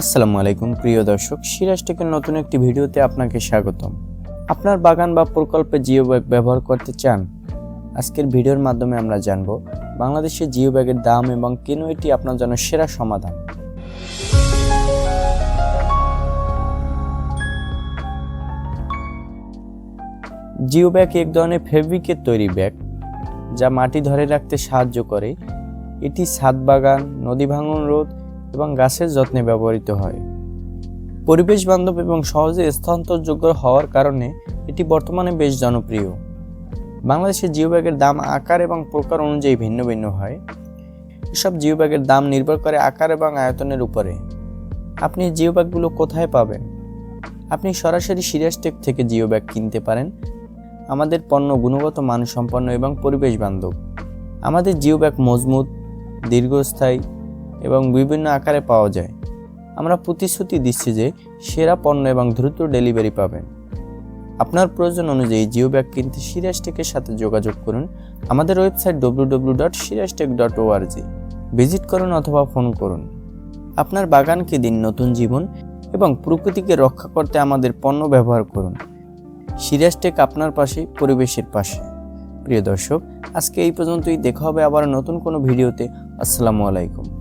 আসসালামু আলাইকুম, প্রিয় দর্শক। সিরাজ টেকের নতুন একটি ভিডিওতে আপনাকে স্বাগতম। আপনার বাগান বা প্রকল্পে জিও ব্যাগ ব্যবহার করতে চান? আজকের ভিডিওর মাধ্যমে আমরা জানব বাংলাদেশে জিও ব্যাগের দাম এবং কেন এটি আপনার জন্য সেরা সমাধান। জিও ব্যাগ এক ধরনের ফেব্রিকের তৈরি ব্যাগ, যা মাটি ধরে রাখতে সাহায্য করে। এটি ছাদ বাগান, নদী ভাঙন রোধ এবং গাছের যত্নে ব্যবহৃত হয়। পরিবেশ বান্ধব এবং সহজে স্থানান্তরযোগ্য হওয়ার কারণে এটি বর্তমানে বেশ জনপ্রিয়। বাংলাদেশে জিও ব্যাগের দাম, আকার এবং প্রকার অনুযায়ী ভিন্ন ভিন্ন হয়। এসব জিও ব্যাগের দাম নির্ভর করে আকার এবং আয়তনের উপরে। আপনি জিও ব্যাগগুলো কোথায় পাবেন? আপনি সরাসরি সিরিয়াসটেক থেকে জিও ব্যাগ কিনতে পারেন। আমাদের পণ্য গুণগত মানসম্পন্ন এবং পরিবেশ বান্ধব। আমাদের জিও ব্যাগ মজবুত, দীর্ঘস্থায়ী এবং বিভিন্ন আকারে পাওয়া যায়। আমরা প্রতিশ্রুতি দিচ্ছি যে সেরা পণ্য এবং দ্রুত ডেলিভারি পাবেন। আপনার প্রয়োজন অনুযায়ী জিও ব্যাগ কিনতে সিরিয়াসটেকের সাথে যোগাযোগ করুন। আমাদের website W W dot serious tech dot ORG visit করুন অথবা ফোন করুন। আপনার বাগানকে দিন নতুন জীবন এবং প্রকৃতিকে রক্ষা করতে আমাদের পণ্য ব্যবহার করুন। সিরিয়াসটেক আপনার পাশে, পরিবেশের পাশে। প্রিয় দর্শক, আজকে এই পর্যন্তই। দেখা হবে আবার নতুন কোনো ভিডিওতে। আসসালামু আলাইকুম।